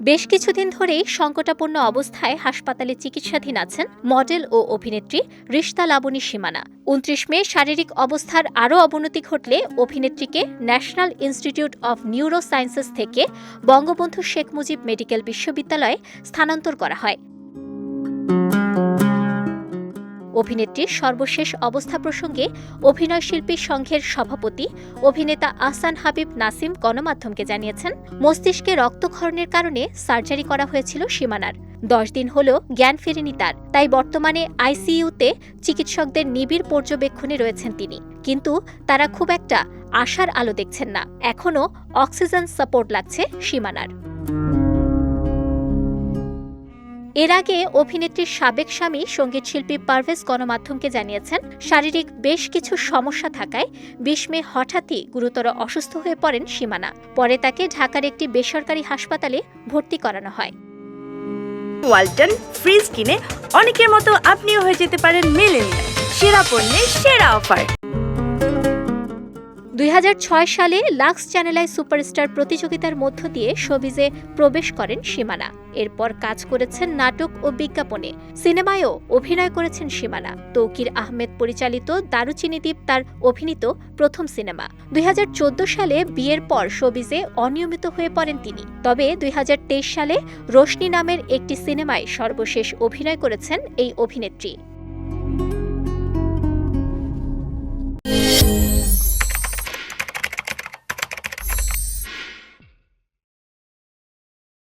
বেশ কিছুদিন ধরেই সংকটাপন্ন অবস্থায় হাসপাতালে চিকিৎসাধীন আছেন মডেল ও অভিনেত্রী রিশতা লাবণী সীমানা। উনত্রিশ মে শারীরিক অবস্থার আরও অবনতি ঘটলে অভিনেত্রীকে National Institute of Neuro Sciences থেকে বঙ্গবন্ধু শেখ মুজিব মেডিকেল বিশ্ববিদ্যালয়ে স্থানান্তর করা হয়। অভিনেত্রীর সর্বশেষ অবস্থা প্রসঙ্গে অভিনয় শিল্পী সংঘের সভাপতি অভিনেতা আহসান হাবিব নাসিম গণমাধ্যমকে জানিয়েছেন, মস্তিষ্কে রক্তক্ষরণের কারণে সার্জারি করা হয়েছিল সীমানার। দশ দিন হল জ্ঞান ফেরেনি তার, তাই বর্তমানে আইসিইউতে চিকিৎসকদের নিবিড় পর্যবেক্ষণে রয়েছেন তিনি। কিন্তু তারা খুব একটা আশার আলো দেখছেন না। এখনও অক্সিজেন সাপোর্ট লাগছে সীমানার। এর আগে অভিনেত্রীর সাবেক স্বামী সঙ্গীতশিল্পী পারভেজ গণমাধ্যমকে জানিয়েছেন, শারীরিক বেশ কিছু সমস্যা থাকায় বিশ মে হঠাৎই গুরুতর অসুস্থ হয়ে পড়েন সীমানা। পরে তাকে ঢাকার একটি বেসরকারি হাসপাতালে ভর্তি করানো হয়। ওয়ালটন ফ্রিজ কিনে অনেকের মতো আপনিও হয়ে যেতে পারেন মেলেনিয়া সেরা পণ্যের সেরা অফার। দুই হাজার ছয় সালে লাক্স চ্যানেলাই সুপারস্টার প্রতিযোগিতার মধ্য দিয়ে শোবিজে প্রবেশ করেন সীমানা। এরপর কাজ করেছেন নাটক ও বিজ্ঞাপনে। সিনেমায়ও অভিনয় করেছেন সীমানা। তৌকির আহমেদ পরিচালিত দারুচিনিদ্বীপ তার অভিনীত প্রথম সিনেমা। দুই হাজার চোদ্দ সালে বিয়ের পর শোবিজে অনিয়মিত হয়ে পড়েন তিনি। তবে দুই হাজার তেইশ সালে রোশনি নামের একটি সিনেমায় সর্বশেষ অভিনয় করেছেন এই অভিনেত্রী।